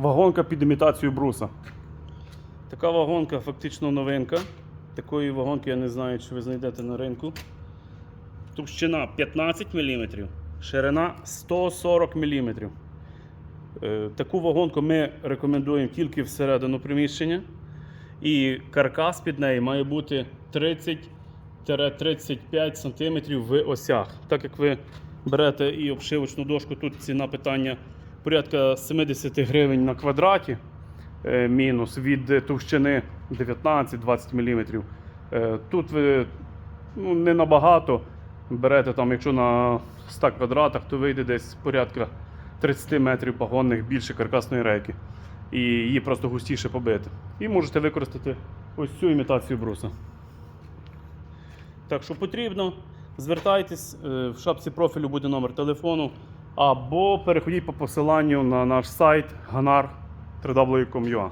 Вагонка під імітацію бруса. Така вагонка фактично новинка. Такої вагонки я не знаю, чи ви знайдете на ринку. Товщина 15 мм, ширина 140 мм. Е, Таку вагонку ми рекомендуємо тільки всередину приміщення. І каркас під неї має бути 30-35 см в осях. Так як ви берете і обшивочну дошку, тут ціна питання порядка 70 гривень на квадраті, е, мінус від товщини 19-20 мм. Е, Тут ви ну, не набагато берете, там, якщо на 100 квадратах, то вийде десь порядка 30 метрів погонних більше каркасної рейки. І її просто густіше побити. І можете використати ось цю імітацію бруса. Так що потрібно, звертайтесь, е, в шапці профілю буде номер телефону, або переходіть по посиланню на наш сайт ganar.www.com.ua.